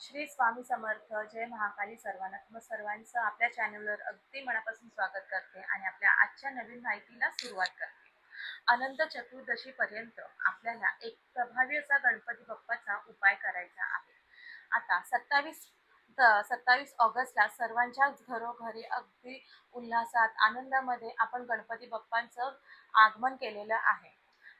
श्री स्वामी समर्थ जय महाकाली सर्वांना. मग सर्वांचं आपल्या चॅनलवर अगदी मनापासून स्वागत करते आणि आपल्या आजच्या नवीन माहितीला सुरुवात करते. अनंत चतुर्दशीपर्यंत आपल्याला एक प्रभावी असा गणपती बाप्पाचा उपाय करायचा आहे. आता सत्तावीस सत्तावीस ऑगस्टला सर्वांच्या घरोघरी अगदी उल्हासात आनंदामध्ये आपण गणपती बाप्पांचं आगमन केलेलं आहे.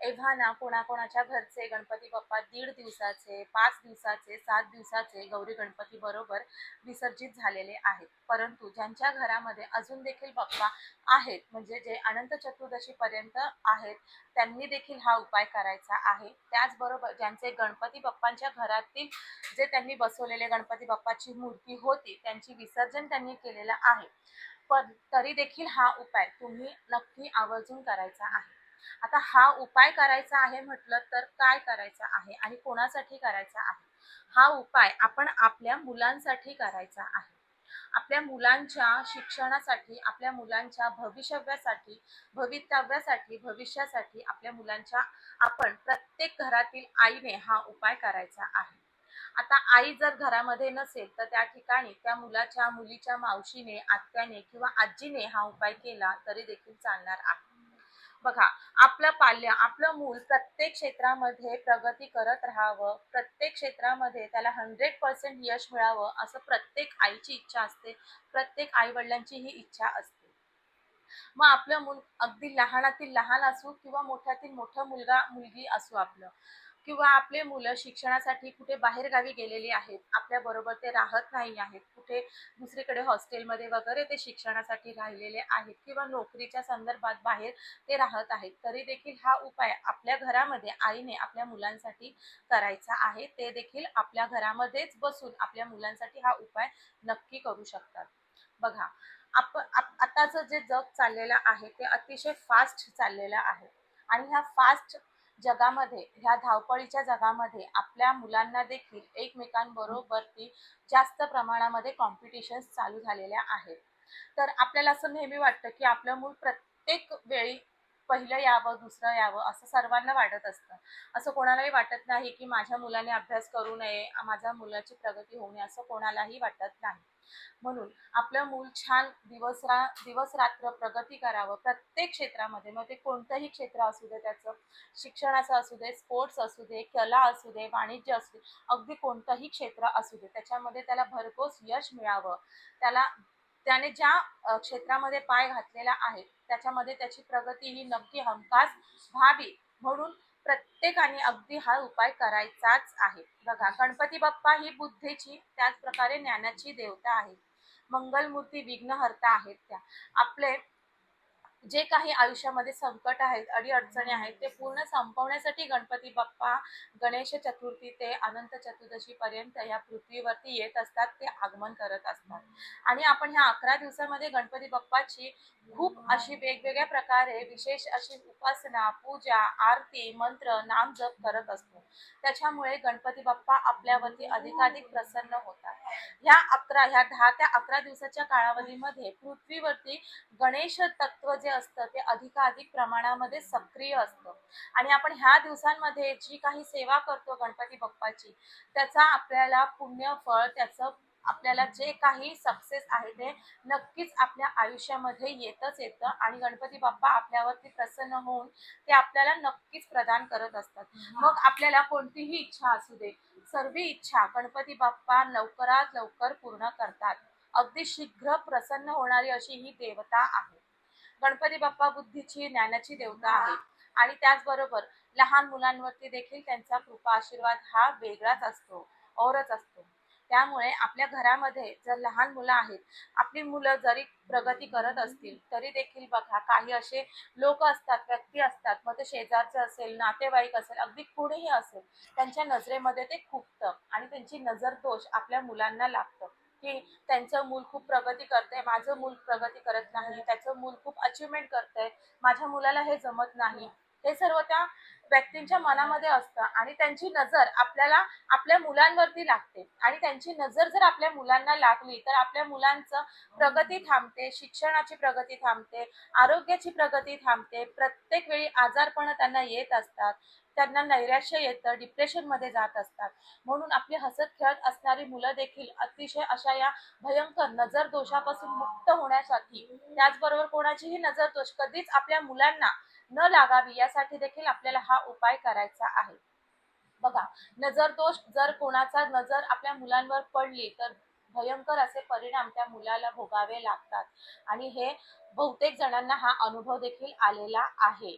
एव्हाना कोणाकोणाच्या घरचे गणपती बाप्पा दीड दिवसाचे पाच दिवसाचे सात दिवसाचे गौरी गणपती बरोबर विसर्जित झालेले आहेत. परंतु ज्यांच्या घरामध्ये अजून देखील बाप्पा आहेत म्हणजे जे अनंत चतुर्दशीपर्यंत आहेत त्यांनी देखील हा उपाय करायचा आहे. त्याचबरोबर ज्यांचे गणपती बाप्पांच्या घरातील जे त्यांनी बसवलेले गणपती बाप्पाची मूर्ती होती त्यांची विसर्जन त्यांनी केलेलं आहे. पण तरी देखील हा उपाय तुम्ही नक्की आवर्जून करायचा आहे. आता हा उपाय करायचा आहे म्हटलं तर काय करायचं आहे आणि कोणासाठी करायचा आहे? हा उपाय आपण आपल्या मुलांसाठी करायचा आहे. आपल्या मुलांच्या शिक्षणासाठी आपल्या मुलांच्या भविष्यव्यासाठी भवितव्यासाठी भविष्यासाठी आपल्या मुलांच्या आपण प्रत्येक घरातील आईने हा उपाय करायचा आहे. आता आई जर घरामध्ये नसेल तर त्या ठिकाणी त्या मुलाच्या मुलीच्या मावशीने आत्याने किंवा आजीने हा उपाय केला तरी देखील चालणार आहे. बघा आपलं पाल्य आपलं मूल प्रत्येक क्षेत्रामध्ये प्रगती करत राहावं प्रत्येक क्षेत्रामध्ये त्याला हंड्रेड पर्सेंट यश मिळावं असं प्रत्येक आईची इच्छा असते प्रत्येक आई वडिलांची ही इच्छा असते. मग आपलं मूल अगदी लहानातील लहान असू किंवा मोठ्यातील मोठं मुलगा मुलगी असू आपलं. किंवा आपले मुलं शिक्षणासाठी कुठे बाहेरगावी गेलेली आहेत आपल्या बरोबर ते राहत नाही आहेत कुठे दुसरीकडे हॉस्टेलमध्ये वगैरे ते शिक्षणासाठी राहिलेले आहेत किंवा नोकरीच्या संदर्भात बाहेर ते राहत आहेत तरी देखील हा उपाय आपल्या घरामध्ये आईने आपल्या मुलांसाठी करायचा आहे ते देखील आपल्या घरामध्येच बसून आपल्या मुलांसाठी हा उपाय नक्की करू शकतात. बघा आप- आताचं जे जग चाललेलं आहे ते अतिशय फास्ट चाललेलं आहे आणि ह्या फास्ट जगामध्ये ह्या धावपळीच्या जगामध्ये आपल्या मुलांना देखील एकमेकांबरोबर ती जास्त प्रमाणामध्ये कॉम्पिटिशन्स चालू झालेल्या आहेत. तर आपल्याला असं नेहमी वाटतं की आपलं मूल प्रत्येक वेळी पहिलं यावं दुसरं यावं असं सर्वांना वाटत असतं. असं कोणालाही वाटत नाही की माझ्या मुलाने अभ्यास करू नये माझ्या मुलाची प्रगती होऊ नये असं कोणालाही वाटत नाही. म्हणून आपलं मूल छान दिवस रा दिवस रात्र प्रगती करावं प्रत्येक क्षेत्रामध्ये मग ते कोणतंही क्षेत्र असू दे त्याचं शिक्षणाचं असू दे स्पोर्ट्स असू दे कला असू दे वाणिज्य असू दे अगदी कोणतंही क्षेत्र असू दे त्याच्यामध्ये त्याला भरघोस यश मिळावं. त्याला त्याने ज्या क्षेत्रामध्ये पाय घातलेला आहे त्याच्यामध्ये त्याची प्रगती ही नक्की हमखास व्हावी. म्हणून प्रत्येकाने अगदी हा उपाय करायचाच आहे. बघा गणपती बाप्पा ही बुद्धीची त्याच प्रकारे ज्ञानाची देवता आहे मंगलमूर्ती विघ्नहर्ता आहेत त्या. आपले जे काही आयुष्यामध्ये संकट आहेत अडीअडचणी आहेत ते पूर्ण संपवण्यासाठी गणपती बाप्पा गणेश चतुर्थी ते अनंत चतुर्दशीपर्यंत या पृथ्वीवरती येत असतात ते आगमन करत असतात. आणि आपण ह्या अकरा दिवसामध्ये गणपती बाप्पाची खूप अशी वेगवेगळ्या प्रकारे विशेष अशी उपासना पूजा आरती मंत्र नाम जप करत असतो. त्याच्यामुळे गणपती बाप्पा आपल्यावरती अधिकाधिक प्रसन्न होतात. ह्या अकरा ह्या दहा त्या अकरा दिवसाच्या कालावधीमध्ये पृथ्वीवरती गणेश तत्व जे असतं ते अधिकाधिक प्रमाणामध्ये सक्रिय असतं. आणि आपण ह्या दिवसांमध्ये जी काही सेवा करतो गणपती बाप्पाची त्याचा आपल्याला पुण्य फळ त्याचं आपल्याला जे काही सक्सेस आहे ते नक्कीच आपल्या आयुष्यामध्ये येतच येतं. आणि गणपती बाप्पा आपल्यावरती प्रसन्न होऊन ते आपल्याला नक्कीच प्रदान करत असतात. मग आपल्याला कोणतीही इच्छा असू दे सर्व इच्छा गणपती बाप्पा लवकरात लवकर पूर्ण करतात. अगदी शीघ्र प्रसन्न होणारी अशी ही देवता आहे. गणपती बाप्पा बुद्धीची ज्ञानाची देवता आहे आणि त्याचबरोबर लहान मुलांवरती देखील त्यांचा कृपा आशीर्वाद हा वेगळाच असतो औरच असतो. त्यामुळे आपल्या घरामध्ये जर लहान मुलं आहेत आपली मुलं जरी प्रगती करत असतील तरी देखील बघा काही असे लोक असतात व्यक्ती असतात मग ते शेजारचे असेल नातेवाईक असेल अगदी कुणीही असेल त्यांच्या नजरेमध्ये ते खुपतं आणि त्यांची नजर दोष आपल्या मुलांना लागतं. की त्यांचं मूल खूप प्रगती करतंय माझं मूल प्रगती करत नाही त्याचं मूल खूप अचिव्हमेंट करतंय माझ्या मुलाला हे जमत नाही. हे सर्व त्या व्यक्तींच्या मनामध्ये असतं आणि त्यांची नजर आपल्याला आपल्या मुलांवरती लागते. आणि त्यांची नजर जर आपल्या मुलांना लागली तर आपल्या मुलांचं प्रगती थांबते शिक्षणाची प्रगती थांबते आरोग्याची प्रगती थांबते. प्रत्येक वेळी आजारपण त्यांना येत असतात. त्यांना नैराश्य येतं डिप्रेशनमध्ये जात असतात. म्हणून आपली हसत खेळत असणारी मुलं देखील अतिशय अशा या भयंकर नजर दोषापासून मुक्त होण्यासाठी त्याचबरोबर कोणाचीही नजर दोष कधीच आपल्या मुलांना न लागावी यासाठी देखील आपल्याला हा उपाय करायचा आहे. बघा नजर दोष जर कोणाचा नजर आपल्या मुलांवर पडली तर भयंकर असे परिणाम त्या मुलाला भोगावे लागतात. आणि हे बहुतेक जणांना हा अनुभव देखील आलेला आहे.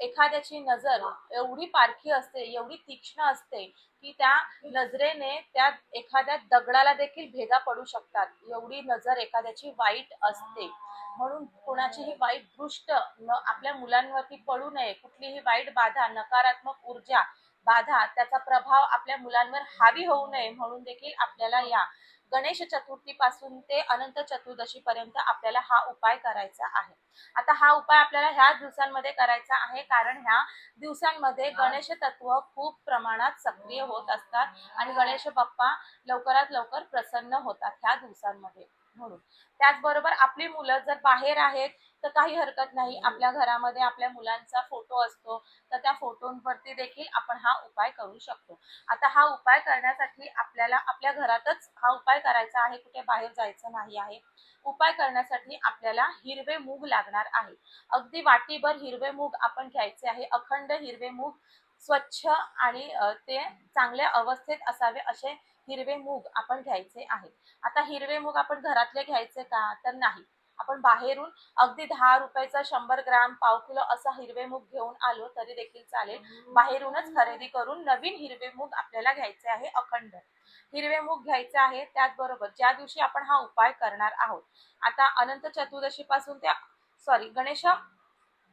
एखाद्याची नजर एवढी पारखी असते एवढी तीक्ष्ण असते की त्या नजरेने त्या एखाद्या दगडाला देखील भेगा पडू शकतात. एवढी नजर एखाद्याची वाईट असते. म्हणून कोणाचीही वाईट दृष्ट न आपल्या मुलांवरती पडू नये कुठलीही वाईट बाधा नकारात्मक ऊर्जा बाधा त्याचा प्रभाव आपल्या मुलांवर हावी होऊ नये म्हणून देखील आपल्याला या गणेश चतुर्थी पासून ते अनंत चतुर्दशी पर्यंत आपल्याला हा उपाय करायचा आहे. आता हा उपाय आपल्याला ह्या दिवसांमध्ये करायचा आहे कारण ह्या दिवसांमध्ये गणेश तत्व खूप प्रमाणात सक्रिय होत असतात आणि गणेश बाप्पा लवकरात लवकर प्रसन्न होतात ह्या दिवसांमध्ये. म्हणून. त्याचबरोबर आपली मुलं जर बाहेर आहेत तर काही हरकत नाही. आपल्या घरामध्ये आपल्या मुलांचा फोटो असतो तर त्या फोटोंवरती देखील आपण हा उपाय करू शकतो. आता हा उपाय करण्यासाठी आपल्याला आपल्या घरातच हा उपाय करायचा आहे कुठे बाहेर जायचं नाही आहे. उपाय करण्यासाठी आपल्याला हिरवे मूग लागणार आहे. अगदी वाटीभर हिरवे मूग आपण घ्यायचे आहे. अखंड हिरवे मूग स्वच्छ आणि ते चांगल्या अवस्थेत असावे असे हिरवे मूग आपण घ्यायचे आहेत. आता हिरवे मूग आपण घरातले घ्यायचे का? तर नाही. आपण बाहेरून अगदी दहा रुपयाचा शंभर ग्राम पाव किलो असा हिरवे मूग घेऊन आलो तरी देखील चालेल. बाहेरूनच खरेदी करून नवीन हिरवे मूग आपल्याला घ्यायचे आहे अखंड. हिरवे मूग घ्यायचे आहे त्याचबरोबर ज्या दिवशी आपण हा उपाय करणार आहोत. आता अनंत चतुर्दशी पासून ते सॉरी गणेश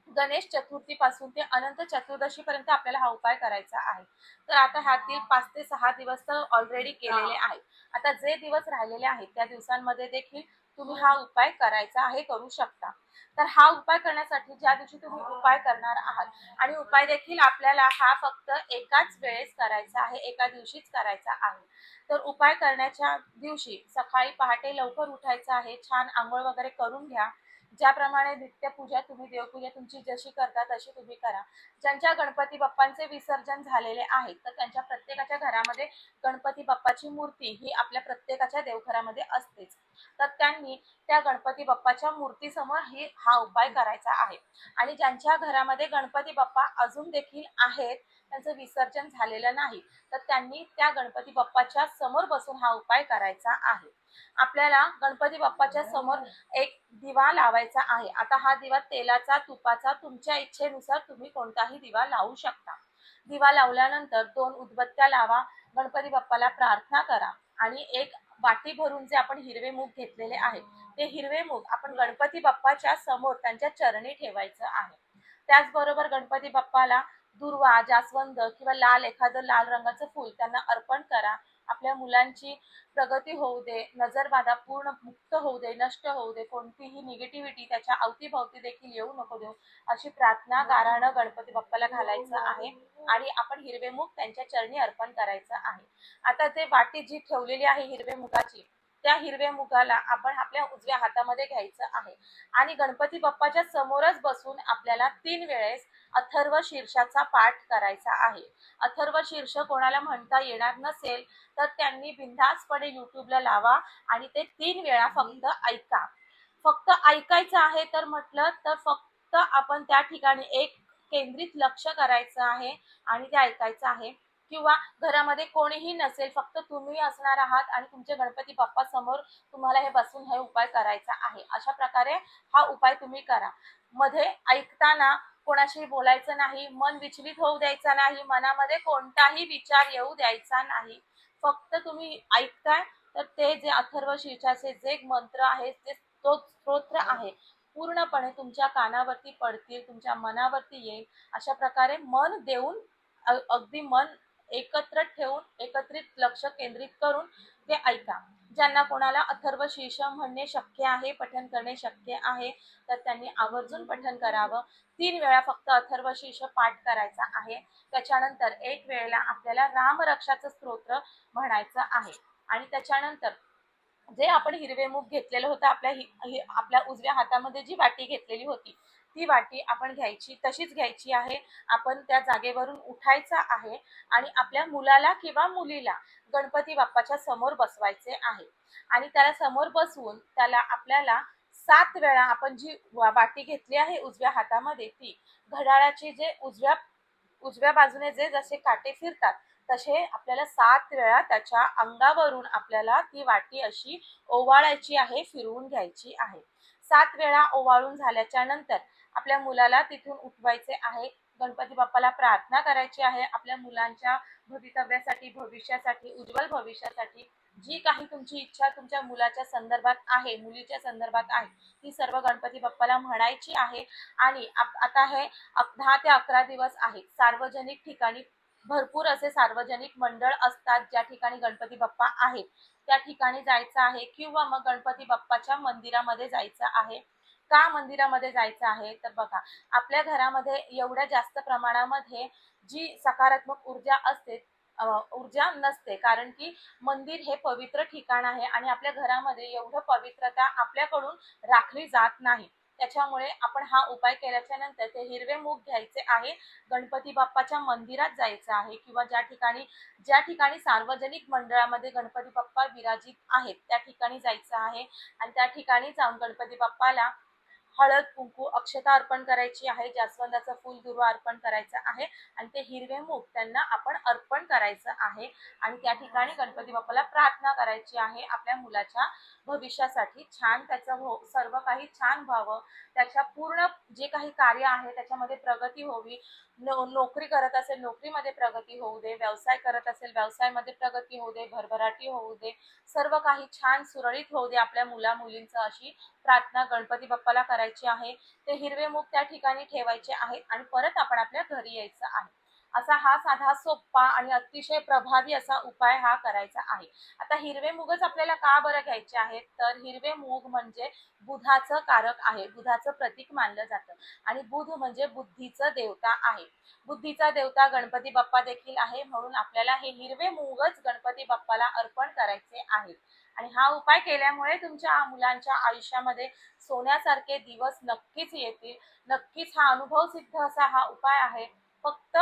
गणेश चतुर्थी पासून ते अनंत चतुर्दशी पर्यंत आपल्याला हा उपाय करायचा आहे. तर आता ह्यातील पाच ते सहा दिवस तर ऑलरेडी केलेले आहेत. आता जे दिवस राहिलेले आहेत त्या दिवसांमध्ये देखील तुम्ही हा उपाय करायचा आहे करू शकता. तर हा उपाय करण्यासाठी ज्या दिवशी तुम्ही उपाय करणार आहात आणि उपाय देखील आपल्याला हा फक्त एकाच वेळेस करायचा आहे एका दिवशीच करायचा आहे. तर उपाय करण्याच्या दिवशी सकाळी पहाटे लवकर उठायचं आहे छान आंघोळ वगैरे करून घ्या. ज्याप्रमाणे नित्यपूजा तुम्ही देवपूजा तुमची जशी करता तशी तुम्ही करा. ज्यांच्या गणपती बाप्पांचे विसर्जन झालेले आहे तर त्यांच्या प्रत्येकाच्या घरामध्ये गणपती बाप्पाची मूर्ती ही आपल्या प्रत्येकाच्या देवघरामध्ये असतेच. तर त्यांनी त्या गणपती बाप्पाच्या मूर्तीसमोर ही हा उपाय करायचा आहे. आणि ज्यांच्या घरामध्ये गणपती बाप्पा अजून देखील आहेत त्यांचं विसर्जन झालेलं नाही तर त्यांनी त्या गणपती बाप्पाच्या समोर बसून हा उपाय करायचा आहे. आपल्याला गणपती बाप्पाच्या समोर एक दिवा लावायचा आहे. आता हा दिवा तेलाचा तुपाचा तुमच्या इच्छेनुसार तुम्ही कोणताही दिवा लावू शकता. दिवा लावल्यानंतर दोन उदबत्त्या लावा गणपती बाप्पाला प्रार्थना करा आणि एक वाटी भरून जे आपण हिरवे मूग घेतलेले आहे ते हिरवे मूग आपण गणपती बाप्पाच्या समोर त्यांच्या चरणी ठेवायचं आहे. त्याचबरोबर गणपती बाप्पाला दुर्वा जास्वंद किंवा लाल एखादं लाल रंगाचं फूल त्यांना अर्पण करा. आपल्या मुलांची प्रगती होऊ दे नजरबाधा पूर्ण मुक्त होऊ दे नष्ट होऊ दे कोणतीही निगेटिव्हिटी त्याच्या अवतीभवती देखील येऊ नको देऊ. अशी प्रार्थना गाराणं गणपती बाप्पाला घालायचं आहे आणि आपण हिरवे मुख त्यांच्या चरणी अर्पण करायचं आहे. आता ते वाटी जी ठेवलेली आहे हिरवे मुखाची. त्या हिरव्या मुगाला आपण आपल्या उजव्या हातामध्ये घ्यायचं आहे. आणि गणपती बाप्पाच्या समोरच बसून आपल्याला तीन वेळेस अथर्व शीर्षाचा पाठ करायचा आहे. अथर्व शीर्ष कोणाला म्हणता येणार नसेल तर त्यांनी बिंदासपणे युट्यूबला लावा आणि ते तीन वेळा फक्त ऐका. फक्त ऐकायचं आहे तर म्हटलं तर फक्त आपण त्या ठिकाणी एक केंद्रित लक्ष करायचं आहे आणि ते ऐकायचं आहे. किंवा घरामध्ये कोणीही नसेल फक्त तुम्ही असणार आहात आणि तुमचे गणपती बाप्पा समोर तुम्हाला हे बसून हे उपाय करायचा आहे. अशा प्रकारे हा उपाय तुम्ही करा. मध्ये ऐकताना कोणाशी बोलायचं नाही मन विचलित होऊ द्यायचं नाही मनामध्ये कोणताही विचार येऊ द्यायचा नाही. फक्त तुम्ही ऐकताय तर ते जे अथर्व शीर्षाचे जे मंत्र आहे ते तो स्तोत्र आहे. पूर्णपणे तुमच्या कानावरती पडतील तुमच्या मनावरती येईल. अशा प्रकारे मन देऊन अगदी मन एकत्र ठेवून एकत्रित लक्ष केंद्रित करून ते ऐका. ज्यांना कोणाला अथर्व शीर्ष म्हणणे शक्य आहे पठन करणे शक्य आहे तर त्यांनी आवर्जून पठन करावं. तीन वेळा फक्त अथर्व शीर्ष पाठ करायचा आहे. त्याच्यानंतर एक वेळेला आपल्याला रामरक्षाचं स्तोत्र म्हणायचं आहे. आणि त्याच्यानंतर जे आपण हिरवे मूग घेतलेलं होतं आपल्या हि- आपल्या उजव्या हातामध्ये जी वाटी घेतलेली होती ती वाटी आपण घ्यायची तशीच घ्यायची आहे. आपण त्या जागेवरून उठायचं आहे आणि आपल्या मुलाला किंवा मुलीला गणपती बाप्पाच्या समोर बसवायचे आहे. आणि त्याला समोर बसवून त्याला आपल्याला सात वेळा आपण जी वाटी घेतली आहे उजव्या हातामध्ये ती घड्याळाचे जे उजव्या उजव्या बाजूने जे जसे काटे फिरतात तसे आपल्याला सात वेळा त्याच्या अंगावरून आपल्याला ती वाटी अशी ओवाळायची आहे फिरवून घ्यायची आहे. सात वेळा ओवाळून झाल्याच्यानंतर आपल्या मुलाला तिथून उठवायचे आहे. गणपती बाप्पाला प्रार्थना करायची आहे. आपल्या मुलांच्या भवितव्यासाठी भविष्यासाठी उज्ज्वल भविष्यासाठी जी काही तुमची इच्छा तुमच्या मुलाच्या संदर्भात आहे मुलीच्या संदर्भात आहे ती सर्व गणपती बाप्पाला म्हणायची आहे. आणि आता हे दहा ते अकरा दिवस आहेत. सार्वजनिक ठिकाणी भरपूर असे सार्वजनिक मंडळ असतात ज्या ठिकाणी गणपती बाप्पा आहेत. त्या ठिकाणी जायचं आहे किंवा मग गणपती बाप्पाच्या मंदिरामध्ये जायचं आहे. का मंदिरामध्ये जायचं आहे? तर बघा आपल्या घरामध्ये एवढ्या जास्त प्रमाणामध्ये जी सकारात्मक ऊर्जा असते ऊर्जा नसते. कारण की मंदिर हे पवित्र ठिकाण आहे आणि आपल्या घरामध्ये एवढं पवित्रता आपल्याकडून राखली जात नाही. त्याच्यामुळे आपण हा उपाय केल्याच्यानंतर ते हिरवे मूग घ्यायचे आहे. गणपती बाप्पाच्या मंदिरात जायचं आहे किंवा ज्या ठिकाणी ज्या ठिकाणी सार्वजनिक मंडळामध्ये गणपती बाप्पा विराजित आहेत त्या ठिकाणी जायचं आहे. आणि त्या ठिकाणी जाऊन गणपती बाप्पाला हळद कुंकू अक्षता अर्पण करायची आहे जास्वंदाचं फूल दुर्वा अर्पण करायचं आहे आणि ते हिरवे मूग त्यांना आपण अर्पण करायचं आहे. आणि त्या ठिकाणी गणपती बाप्पाला प्रार्थना करायची आहे. आपल्या मुलाच्या भविष्यासाठी छान त्याचं हो सर्व काही छान व्हावं. त्याच्या पूर्ण जे काही कार्य आहे त्याच्यामध्ये प्रगती होवी नो नोकरी करत असेल नोकरीमध्ये प्रगती होऊ दे. व्यवसाय करत असेल व्यवसायामध्ये प्रगती होऊ दे भरभराटी होऊ दे. सर्व काही छान सुरळीत होऊ दे आपल्या मुला मुलींचं अशी प्रार्थना गणपती बाप्पाला करायची आहे. ते हिरवे मूग त्या ठिकाणी ठेवायचे आहेत आणि परत आपण आपल्या घरी यायचं आहे. असा हा साधा सोपा आणि अतिशय प्रभावी असा उपाय हा करायचा आहे. आता हिरवे मूगच आपल्याला का बरं घ्यायचे आहेत? तर हिरवे मूग म्हणजे बुधाचं कारक आहे. बुधाचं प्रतीक मानलं जातं. आणि बुध म्हणजे बुद्धीचं देवता आहे. बुद्धीचा देवता गणपती बाप्पा देखील आहे. म्हणून आपल्याला हे हिरवे मूगच गणपती बाप्पाला अर्पण करायचे आहेत. आणि हा उपाय केल्यामुळे तुमच्या मुलांच्या आयुष्यामध्ये सोन्यासारखे दिवस नक्कीच येतील. नक्कीच हा अनुभव सिद्ध असा हा उपाय आहे. फक्त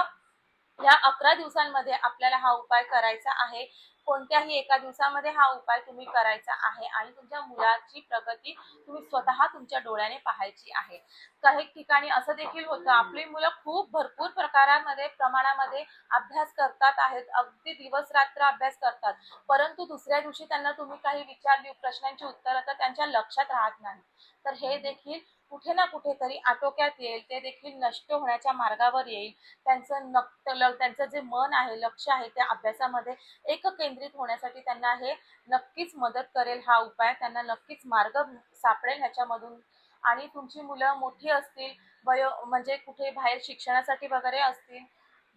या अकरा दिवसांमध्ये आपल्याला हा उपाय करायचा आहे. कोणत्याही एका दिवसामध्ये हा उपाय तुम्ही करायचा आहे आणि तुमच्या मुलाची प्रगती तुम्ही स्वतः तुमच्या डोळ्याने पाहायची आहे. काही ठिकाणी असं देखील होतं आपली मुलं खूप भरपूर प्रकारामध्ये प्रमाणामध्ये अभ्यास करतात आहेत. अगदी दिवस रात्र अभ्यास करतात. परंतु दुसऱ्या दिवशी त्यांना तुम्ही काही विचारली प्रश्नांची उत्तरं तर त्यांच्या लक्षात राहत नाही. तर हे देखील कुठे ना कुठेतरी आटोक्यात येईल. ते देखील नष्ट होण्याच्या मार्गावर येईल. त्यांचं नक्त त्यांचं जे मन आहे लक्ष आहे त्या अभ्यासामध्ये एक केंद्रित होण्यासाठी त्यांना हे नक्कीच मदत करेल हा उपाय. त्यांना नक्कीच मार्ग सापडेल ह्याच्यामधून. आणि तुमची मुलं मोठी असतील वय म्हणजे कुठे बाहेर शिक्षणासाठी वगैरे असतील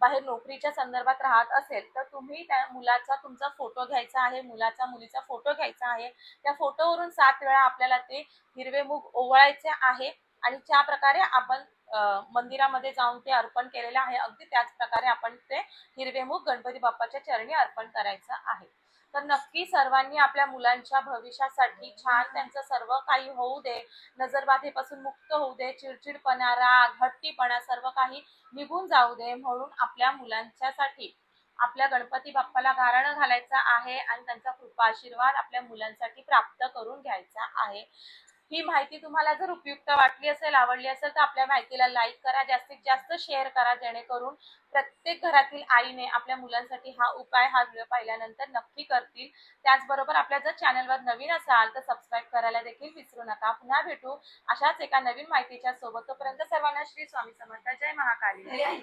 बाहेर नोकरीच्या संदर्भात राहत असेल तर तुम्ही त्या मुलाचा तुमचा फोटो घ्यायचा आहे मुलाचा मुलीचा फोटो घ्यायचा आहे. त्या फोटोवरून सात वेळा आपल्याला ते हिरवे मूग ओवळायचे आहे. आणि ज्या प्रकारे आपण मंदिरामध्ये जाऊन ते अर्पण केलेलं आहे. अगदी त्याच प्रकारे आपण ते हिरवे मूग गणपती बाप्पाच्या चरणी अर्पण करायचं आहे. तर नक्की सर्वांनी आपल्या मुलांच्या भविष्यासाठी छान त्यांचं सर्व काही होऊ दे. नजरबाधेपासून मुक्त होऊ दे. चिडचिडपणा राग हट्टीपणा सर्व काही निघून जाऊ दे म्हणून आपल्या मुलांच्यासाठी आपल्या गणपती बाप्पाला गारणं घालायचं आहे आणि त्यांचा कृपा आशीर्वाद आपल्या मुलांसाठी प्राप्त करून घ्यायचा आहे. ही माहिती तुम्हाला जर उपयुक्त वाटली असेल आवडली असेल तर आपल्या माहितीला लाईक करा जास्तीत जास्त शेअर करा जेणेकरून प्रत्येक घरातील आईने आपल्या मुलांसाठी हा उपाय हा व्हिडिओ पाहिल्यानंतर नक्की करतील. त्याचबरोबर आपल्या जर चॅनलवर नवीन असाल तर सबस्क्राईब करायला देखील विसरू नका. पुन्हा भेटू अशाच एका नवीन माहितीच्या सोबत. तोपर्यंत सर्वांना श्री स्वामी समर्थ. जय महाकाली.